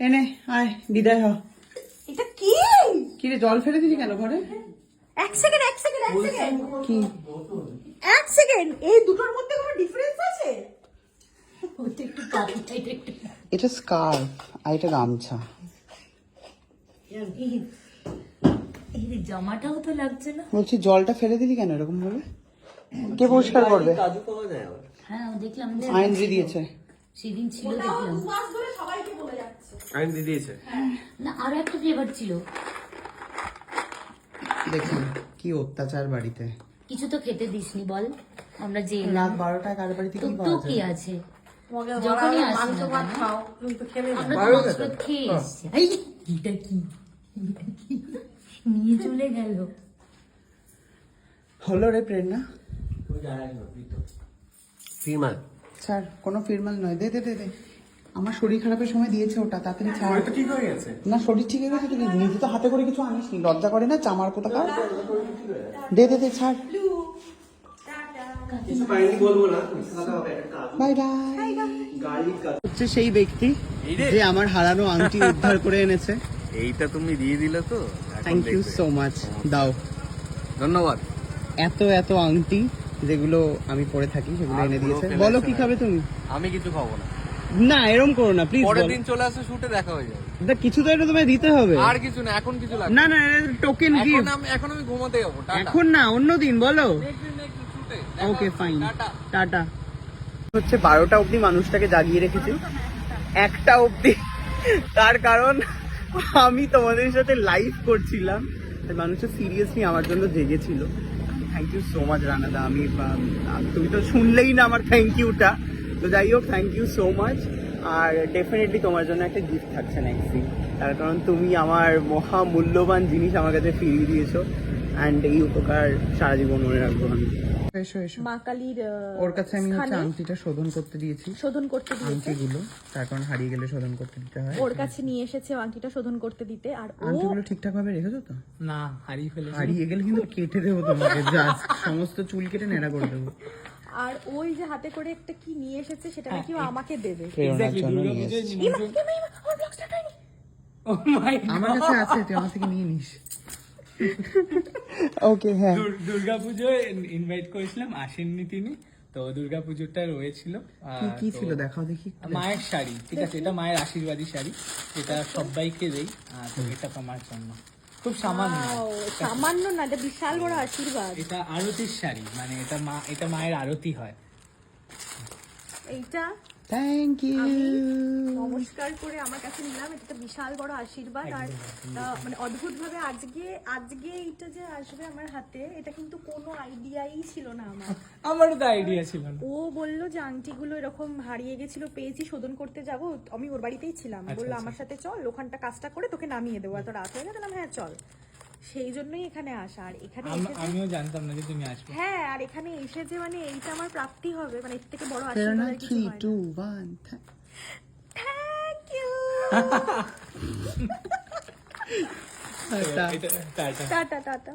এনে আয় বিদায় হ। এটা কি? কি রে জল ফেলে দিলি কেন ঘরে? এক সেকেন্ড এক সেকেন্ড এক সেকেন্ড কি? এক সেকেন্ড এই দুটোর মধ্যে কোনো ডিফারেন্স আছে? এটা স্কার্ফ আর এটা গামছা। এই এই জামাটাও তো লাগছে না। বলছি জলটা ফেলে দিলি কেন এরকম ভাবে? কে পরিষ্কার করবে? হ্যাঁ দেখলাম। যে আইনজি দিয়েছে। সেদিন ছিল দেখলাম মাস ধরে সবাইকে বলে যাচ্ছে আইন দিয়ে দিয়েছে? না আরও একটা ফ্লেভার ছিল। দেখুন কি অত্যাচার বাড়িতে। কিছু তো খেতে দিসনি বল। আমরা যে রাত বারোটায় কার বাড়িতে কি তো কি আছে? যখনই হলো আসি মাংস ভাত খাও তুমি খেলে না। আমরা তো মাছ ভাত খেয়ে এসছি। এই, এটা কি? নিয়ে চলে গেল। হলো রে প্রেরণা। ফিরমাল। স্যার কোনো ফিরমাল নয়। দে দে দে দে। আমার শরীর খারাপের সময় দিয়েছে ওটা তাড়াতাড়ি ছাড়। তো ঠিক হয়ে গেছে। না শরীর ঠিক হয়ে গেছে তুই নিজে তো হাতে করে কিছু আনিস নি লজ্জা করে না চামার কোথাকার দে দে দে ছাড়। হচ্ছে সেই ব্যক্তি এই যে আমার হারানো আংটি উদ্ধার করে এনেছে। এইটা তুমি দিয়ে দিলে তো থ্যাংক ইউ সো মাচ দাও। ধন্যবাদ। এত এত আংটি যেগুলো আমি পরে থাকি সেগুলো এনে দিয়েছে। বলো কি খাবে তুমি? আমি কিছু খাব না। না এরম করো না প্লিজ পরের দিন চলে আসো শুটে দেখা হয়ে যাবে। দা কিছু তো এটা তোমায় দিতে হবে। আর কিছু না এখন কিছু লাগবে। না না টোকেন এখন গিফট আমি এখন আমি ঘুমোতে যাব টাটা। এখন না অন্য দিন বলো। Okay fine tata. টাটা। হচ্ছে বারোটা অবধি মানুষটাকে জাগিয়ে রেখেছি। একটা অবধি। তার কারণ আমি তোমাদের সাথে লাইভ করছিলাম। মানুষটা সিরিয়াসলি আমার জন্য জেগেছিল। থ্যাংক ইউ সো মাচ রানাদা। আমি তুমি তো শুনলেই না আমার থ্যাংক ইউটা তো যাই হোক থ্যাংক ইউ সো মাচ আর ডেফিনেটলি তোমার জন্য একটা গিফট থাকছে নেক্সট দিন তার কারণ তুমি আমার মহা মূল্যবান জিনিস আমার কাছে ফিরিয়ে দিয়েছ। অ্যান্ড এই উপকার সারা জীবন মনে রাখব আমি। এসো এসো। মা কালীর ওর কাছে আমি হচ্ছে আংটিটা শোধন করতে দিয়েছি। শোধন করতে দিয়েছে। আংটিগুলো তার কারণ হারিয়ে গেলে শোধন করতে দিতে হয়। ওর কাছে নিয়ে এসেছে আংটিটা শোধন করতে দিতে। আর আংটিগুলো ঠিকঠাক ভাবে রেখেছো তো? না হারিয়ে ফেলে হারিয়ে গেলে কিন্তু কেটে দেবো তোমাকে জাস্ট সমস্ত চুল কেটে নেড়া করে দেবো। আর ওই যে হাতে করে একটা কি নিয়ে এসেছে সেটা নাকি ও আমাকে দেবে। আমার vlog start হয়নি। My আমার কাছে আছে তুই আমার থেকে নিয়ে নিস। ওকে হ্যাঁ। দুর্গাপুজোয় ইনভাইট করেছিলাম আসেননি তিনি তো দুর্গাপুজোটা রয়েছিল। কি কি ছিল? দেখাও দেখি। মায়ের শাড়ি ঠিক আছে এটা মায়ের আশীর্বাদী শাড়ি এটা সবাইকে দেই আহ, তো এটা তোমার জন্য। খুব সামান্য। সামান্য না এটা বিশাল বড় আশীর্বাদ। এটা আরতির শাড়ি মানে এটা মা এটা মায়ের আরতি হয়। এইটা? থ্যাংক ইউ নমস্কার করে আমার কাছে নিলাম। এটা একটা বিশাল বড় আশীর্বাদ। আর আহ, মানে অদ্ভুত ভাবে আজকে আজকে এইটা যে আসবে আমার হাতে এটা কিন্তু কোনো আইডিয়াই ছিল না আমার। আমারও তো আইডিয়া ছিল না। ও বলল যে আংটিগুলো এরকম হারিয়ে গেছিল পেয়েছি শোধন করতে যাব। আমি ওর বাড়িতেই ছিলাম। বলল আমার সাথে চল ওখানটা কাজটা করে তোকে নামিয়ে দেবো। এত রাত হয়ে গেছে বললাম, হ্যাঁ চল। সেই জন্যই এখানে আসা। আর এখানে আমিও জানতাম না যে তুমি আসবে। হ্যাঁ আর এখানে এসে যে মানে এইটা আমার প্রাপ্তি হবে মানে এর থেকে বড় আশীর্বাদ আর কিছু হয় না। Two one thank you tata tata tata